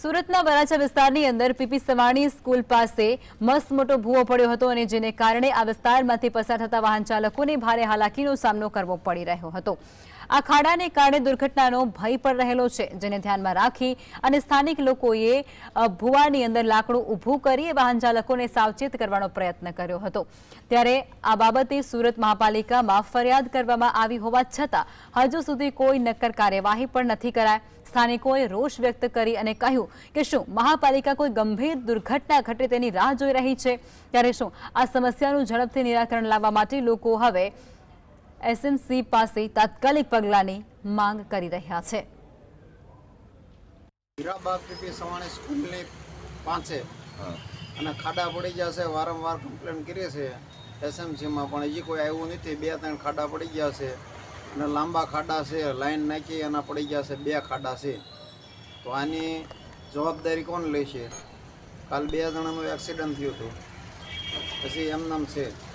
સુરતના વરાછા વિસ્તારની અંદર પીપી સવાણી સ્કૂલ પાસે મસ્ત મોટો ભૂવો પડ્યો હતો અને જેને કારણે આ વિસ્તારમાંથી પસાર થતા વાહન ચાલકોને ભારે હાલાકીનો સામનો કરવો પડી રહ્યો હતો. આ ખાડાને કારણે દુર્ઘટનાનો ભય પણ રહેલો છે, જેને ધ્યાનમાં રાખી અને સ્થાનિક લોકોએ ભૂવાની અંદર લાકડું ઊભું કરી વાહન ચાલકોને સાવચેત કરવાનો પ્રયત્ન કર્યો હતો. ત્યારે આ બાબતે સુરત મહાપાલિકામાં ફરિયાદ કરવામાં આવી હોવા છતાં, હજુ સુધી કોઈ નક્કર કાર્યવાહી પણ નથી કરાય સ્થાનિકોએ રોષ વ્યક્ત કરી અને કહ્યું કે શું મહાપાલિકા કોઈ ગંભીર દુર્ઘટના ઘટે તેની રાહ જોઈ રહી છે? ત્યારે શું આ સમસ્યાનું ઝડપથી નિરાકરણ લાવવા માટે લોકો હવે એસએમસી પાસે તાત્કાલિક પગલાંની માંગ કરી રહ્યા છે. હીરાબાગ પીપી સવાણી સ્કૂલની પાસે અને ખાડા પડી જશે વારંવાર કમ્પ્લેન કરીએ છે એસએમસીમાં પણ હજી કોઈ આવ્યું નથી બે ત્રણ ખાડા પડી ગયા છે. અને લાંબા ખાડા છે લાઈન નાખી એના પડી ગયા છે બે ખાડા છે. તો આની જવાબદારી કોણ લેશે? કાલ બે જણાનું એક્સિડન્ટ થયું હતું. પછી એમનામ છે.